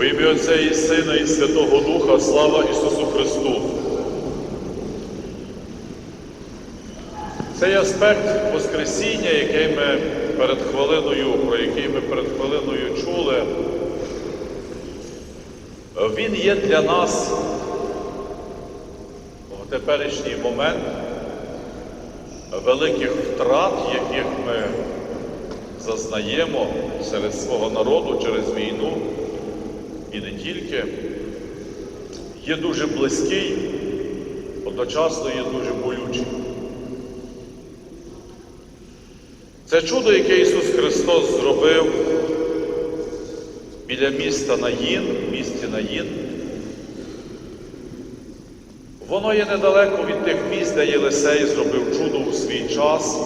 У ім'я Отця і Сина, і Святого Духа, слава Ісусу Христу. Цей аспект Воскресіння, який ми перед хвилиною, про який ми перед хвилиною чули, він є для нас в теперішній момент великих втрат, яких ми зазнаємо серед свого народу через війну і не тільки, є дуже близький, одночасно є дуже болючий. Це чудо, яке Ісус Христос зробив біля міста Наїн, місті Наїн, воно є недалеко від тих місць, де Єлисей зробив чудо у свій час.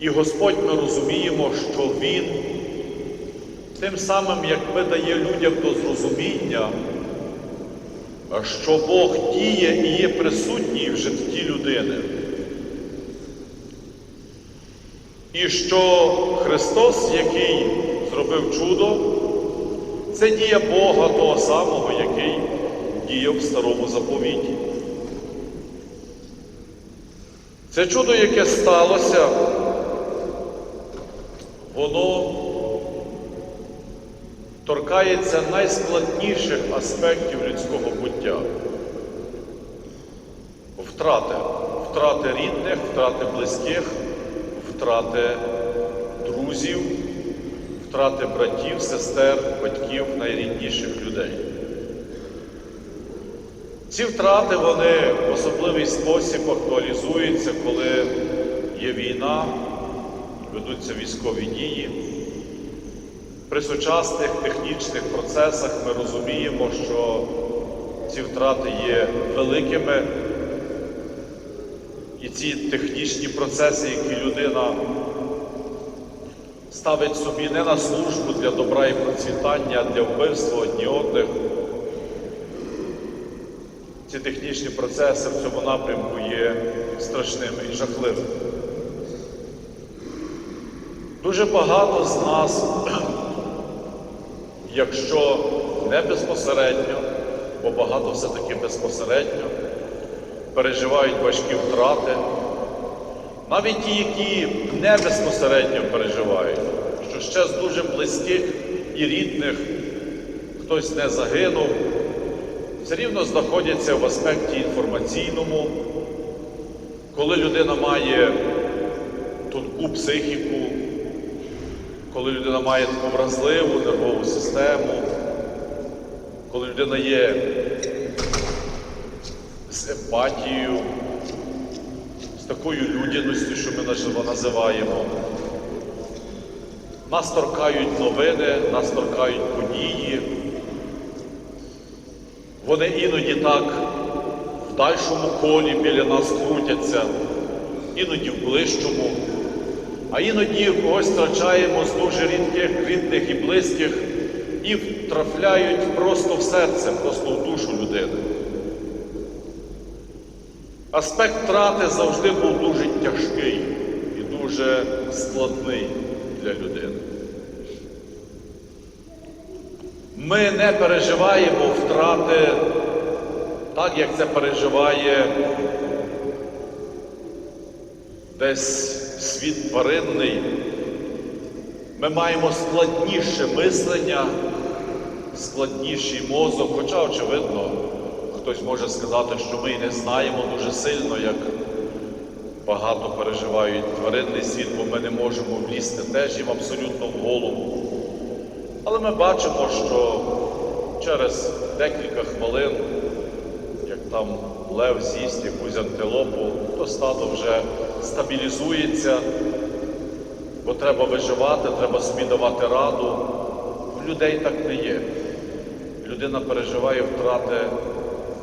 І Господь ми розуміємо, що Він тим самим, якби дає людям до зрозуміння, що Бог діє і є присутній в житті людини. І що Христос, який зробив чудо, це дія Бога того самого, який діяв в старому заповіті. Це чудо, яке сталося, воно торкається найскладніших аспектів людського буття. Втрати, втрати рідних, втрати близьких, втрати друзів, втрати братів, сестер, батьків, найрідніших людей. Ці втрати вони в особливий спосіб актуалізуються, коли є війна, ведуться військові дії. При сучасних технічних процесах ми розуміємо, що ці втрати є великими, і ці технічні процеси, які людина ставить собі не на службу для добра і процвітання, для вбивства одні одних. Ці технічні процеси в цьому напрямку є страшними і жахливими. Дуже багато з нас, якщо не безпосередньо, бо багато все-таки безпосередньо, переживають важкі втрати, навіть ті, які не безпосередньо переживають, що ще з дуже близьких і рідних хтось не загинув, все рівно знаходяться в аспекті інформаційному, коли людина має тонку психіку, коли людина має таку вразливу нервову систему, коли людина є з емпатією, з такою людяністю, що ми називаємо. Нас торкають новини, нас торкають події. Вони іноді так в дальшому колі біля нас крутяться, іноді в ближчому, а іноді когось втрачаємо з дуже рідких, рідних і близьких і втрафляють просто в серце, просто в душу людини. Аспект втрати завжди був дуже тяжкий і дуже складний для людини. Ми не переживаємо втрати так, як це переживає десь світ тваринний. Ми маємо складніше мислення, складніший мозок, хоча, очевидно, хтось може сказати, що ми і не знаємо дуже сильно, як багато переживають тваринний світ, бо ми не можемо влізти теж їм абсолютно в голову. Але ми бачимо, що через декілька хвилин, як там лев з'їсть якусь антилопу, то стадо вже стабілізується, бо треба виживати, треба собі давати раду. У людей так не є. Людина переживає втрати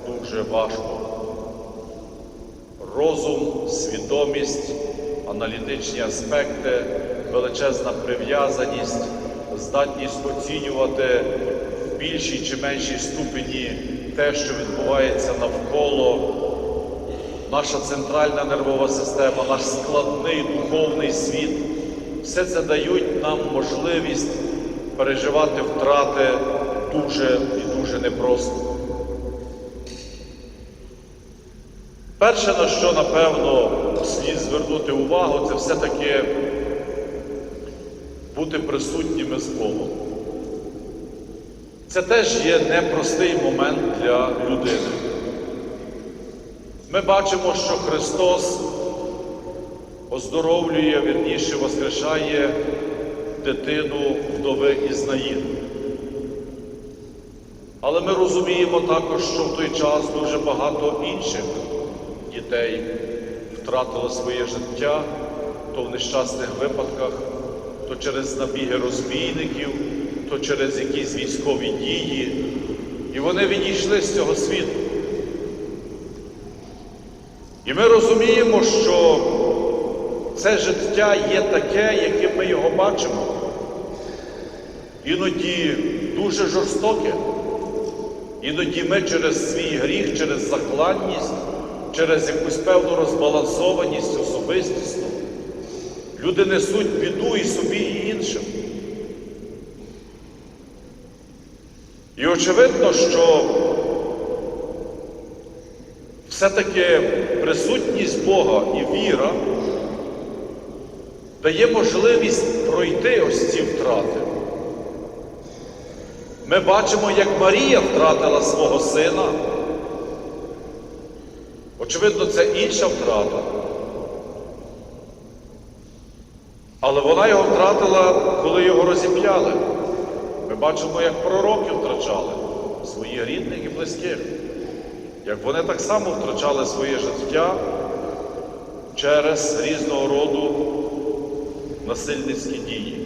дуже важко. Розум, свідомість, аналітичні аспекти, величезна прив'язаність, здатність оцінювати в більшій чи меншій ступені те, що відбувається навколо, наша центральна нервова система, наш складний духовний світ, все це дають нам можливість переживати втрати дуже і дуже непросто. Перше, на що напевно слід звернути увагу, це все-таки бути присутніми з Богом. Це теж є непростий момент для людини. Ми бачимо, що Христос оздоровлює, вірніше воскрешає дитину вдови із Наїн. Але ми розуміємо також, що в той час дуже багато інших дітей втратило своє життя, то в нещасних випадках, то через набіги розбійників, то через якісь військові дії. І вони відійшли з цього світу. І ми розуміємо, що це життя є таке, яким ми його бачимо. Іноді дуже жорстоке. Іноді ми через свій гріх, через закланність, через якусь певну розбалансованість особистісну, люди несуть біду і собі, і іншим. І очевидно, що все-таки присутність Бога і віра дає можливість пройти ось ці втрати. Ми бачимо, як Марія втратила свого сина. Очевидно, це інша втрата. Але вона його втратила, коли його розіп'яли. Ми бачимо, як пророки втрачали своїх рідних і близьких, як вони так само втрачали своє життя через різного роду насильницькі дії.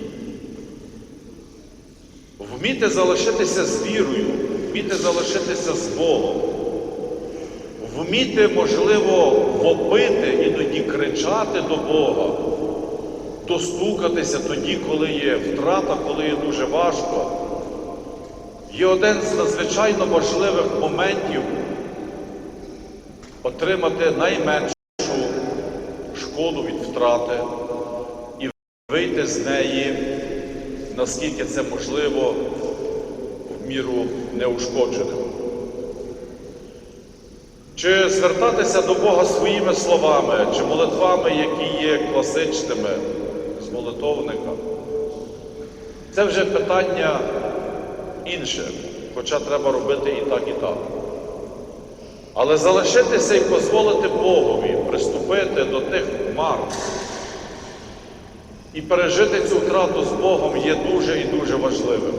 Вміти залишитися з вірою, вміти залишитися з Богом, вміти, можливо, вопити, іноді кричати до Бога, достукатися тоді, коли є втрата, коли є дуже важко, є один з надзвичайно важливих моментів отримати найменшу шкоду від втрати і вийти з неї, наскільки це можливо, в міру неушкодженим. Чи звертатися до Бога своїми словами, чи молитвами, які є класичними з молитовника, це вже питання інше, хоча треба робити і так, і так. Але залишитися і дозволити Богові приступити до тих мар і пережити цю втрату з Богом є дуже і дуже важливим.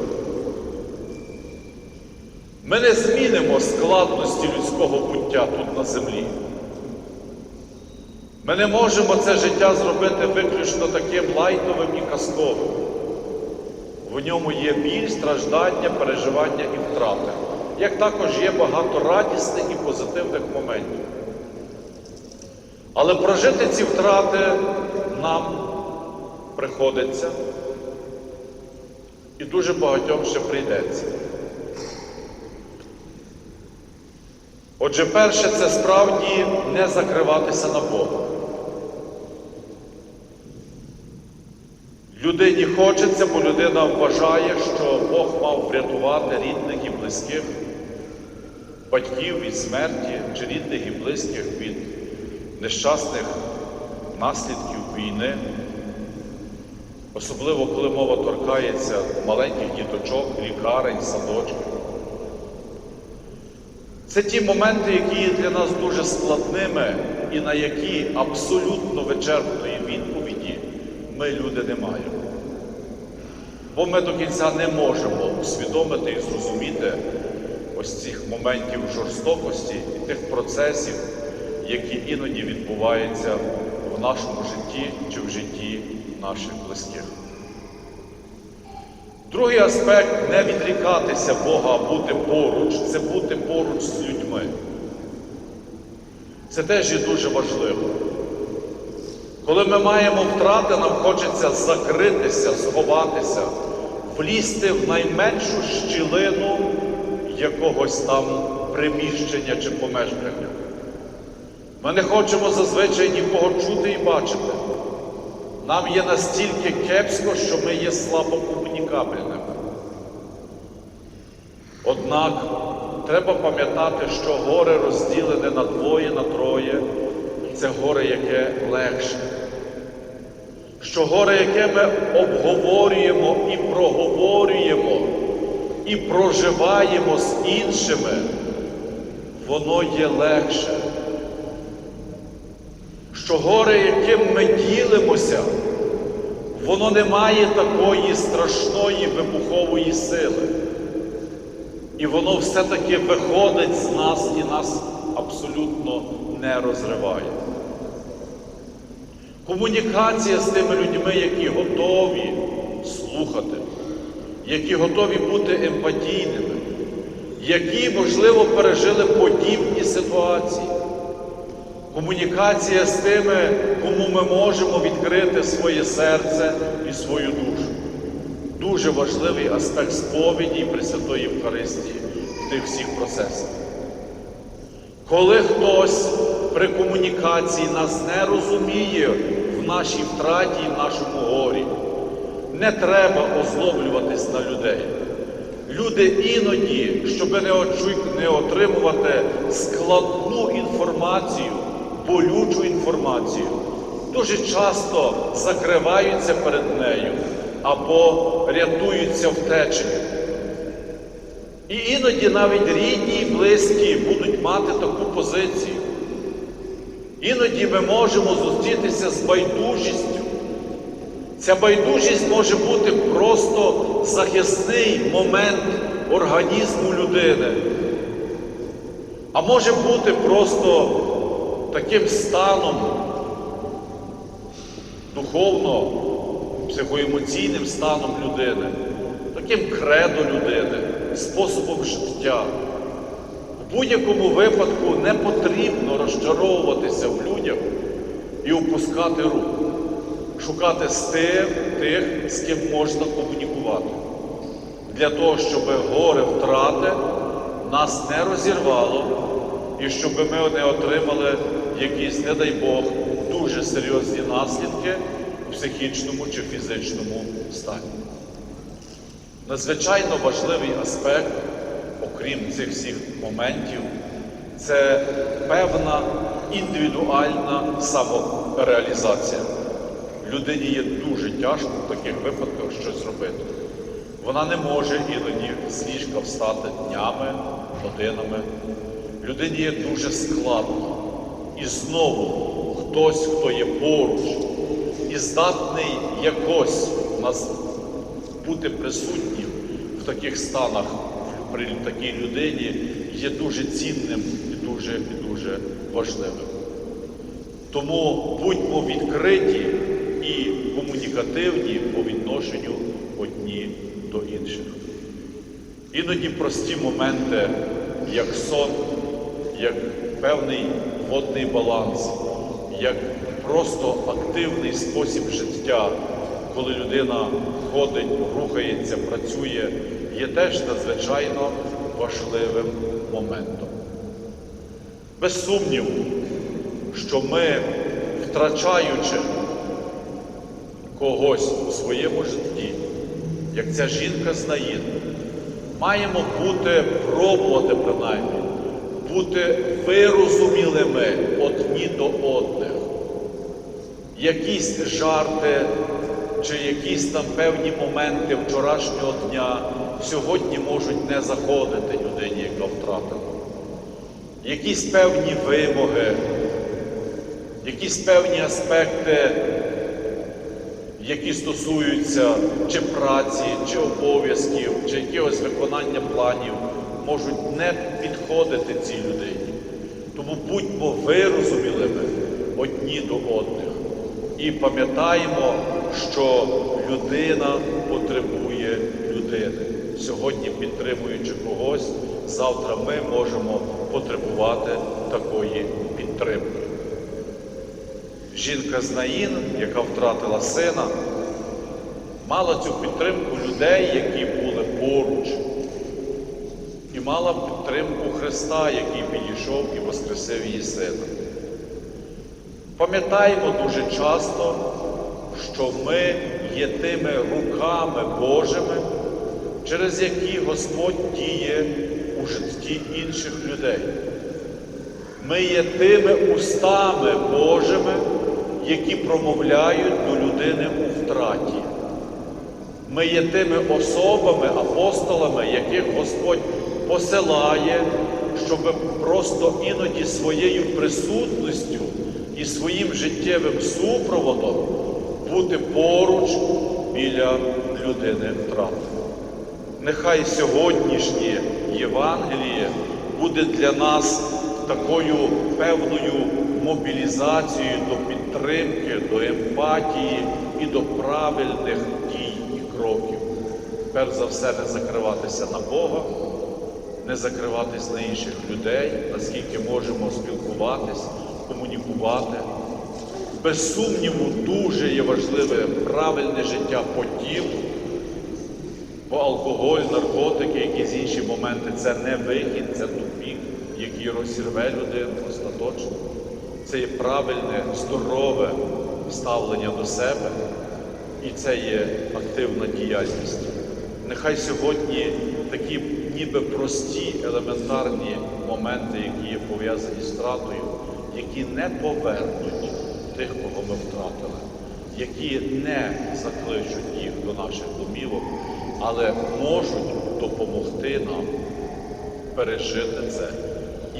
Ми не змінимо складності людського буття тут на землі. Ми не можемо це життя зробити виключно таким лайтовим і казковим. В ньому є біль, страждання, переживання і втрати, як також є багато радісних і позитивних моментів. Але прожити ці втрати нам приходиться і дуже багатьом ще прийдеться. Отже, перше, це справді не закриватися на Бога. Людині хочеться, бо людина вважає, що Бог мав врятувати рідних і близьких, батьків від смерті, чи рідних і близьких від нещасних наслідків війни, особливо коли мова торкається маленьких діточок, лікарень, садочків. Це ті моменти, які є для нас дуже складними і на які абсолютно вичерпної відповіді ми, люди, не маємо. Бо ми до кінця не можемо усвідомити і зрозуміти ось цих моментів жорстокості і тих процесів, які іноді відбуваються в нашому житті чи в житті наших близьких. Другий аспект не відрікатися Бога, а бути поруч, це бути поруч з людьми. Це теж є дуже важливо. Коли ми маємо втрати, нам хочеться закритися, сховатися, влізти в найменшу щілину якогось там приміщення чи помешкання. Ми не хочемо зазвичай нікого чути і бачити. Нам є настільки кепсько, що ми є слабокомунікабельними. Однак треба пам'ятати, що горе розділене на двоє, на троє це горе, яке легше. Що горе, яке ми обговорюємо і проговорюємо, і проживаємо з іншими, воно є легше. Що горе, яким ми ділимося, воно не має такої страшної вибухової сили. І воно все-таки виходить з нас і нас абсолютно не розриває. Комунікація з тими людьми, які готові слухати, які готові бути емпатійними, які, можливо, пережили подібні ситуації. Комунікація з тими, кому ми можемо відкрити своє серце і свою душу. Дуже важливий аспект сповіді Пресвятої Євхаристії в тих всіх процесах. Коли хтось при комунікації нас не розуміє в нашій втраті і в нашому горі, не треба озлоблюватись на людей. Люди іноді, щоб не, отримувати складну інформацію, болючу інформацію, дуже часто закриваються перед нею або рятуються втечею. І іноді навіть рідні і близькі будуть мати таку позицію. Іноді ми можемо зустрітися з байдужістю. Ця байдужість може бути просто захисний момент організму людини, а може бути просто таким станом духовно, психоемоційним станом людини, таким кредо людини, способом життя. В будь-якому випадку не потрібно розчаровуватися в людях і опускати руку, шукати з тим тих, з ким можна комунікувати, для того, щоб горе втрати нас не розірвало і щоб ми не отримали якісь, не дай Бог, дуже серйозні наслідки в психічному чи фізичному стані. Надзвичайно важливий аспект, окрім цих всіх моментів, це певна індивідуальна самореалізація. Людині є дуже тяжко в таких випадках щось робити. Вона не може іноді з ліжка встати днями, годинами. Людині є дуже складно. І знову хтось, хто є поруч і здатний якось нас бути присутнім в таких станах при такій людині є дуже цінним і дуже і дуже важливим. Тому будьмо відкриті комунікативні по відношенню одні до інших. Іноді прості моменти, як сон, як певний водний баланс, як просто активний спосіб життя, коли людина ходить, рухається, працює, є теж надзвичайно важливим моментом. Без сумніву, що ми, втрачаючи когось у своєму житті, як ця жінка з Наїн, маємо бути, пробувати принаймні, бути вирозумілими одні до одних. Якісь жарти чи якісь там певні моменти вчорашнього дня сьогодні можуть не заходити людині, яка втратила. Якісь певні вимоги, якісь певні аспекти, які стосуються чи праці, чи обов'язків, чи якогось виконання планів, можуть не підходити цій людині. Тому будьмо вирозумілими одні до одних. І пам'ятаємо, що людина потребує людини. Сьогодні, підтримуючи когось, завтра ми можемо потребувати такої підтримки. Жінка з Наїн, яка втратила сина, мала цю підтримку людей, які були поруч, і мала підтримку Христа, який підійшов і воскресив її сина. Пам'ятаємо дуже часто, що ми є тими руками Божими, через які Господь діє у житті інших людей. Ми є тими устами Божими, які промовляють до людини у втраті. Ми є тими особами, апостолами, яких Господь посилає, щоб просто іноді своєю присутністю і своїм життєвим супроводом бути поруч біля людини втрати. Нехай сьогоднішнє Євангеліє буде для нас такою певною мобілізацією до підтримки, до емпатії і до правильних дій і кроків. Перш за все, не закриватися на Бога, не закриватись на інших людей, наскільки можемо спілкуватись, комунікувати. Без сумніву, дуже є важливе правильне життя по тілу, бо алкоголь, наркотики, якісь інші моменти це не вихід, це тупік, який розірве людину остаточно. Це є правильне, здорове ставлення до себе, і це є активна діяльність. Нехай сьогодні такі ніби прості, елементарні моменти, які є пов'язані з втратою, які не повернуть тих, кого ми втратили, які не закличуть їх до наших домівок, але можуть допомогти нам пережити це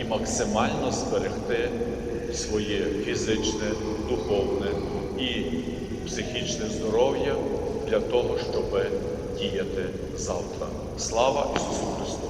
і максимально зберегти своє фізичне, духовне і психічне здоров'я для того, щоб діяти завтра. Слава Ісусу Христу!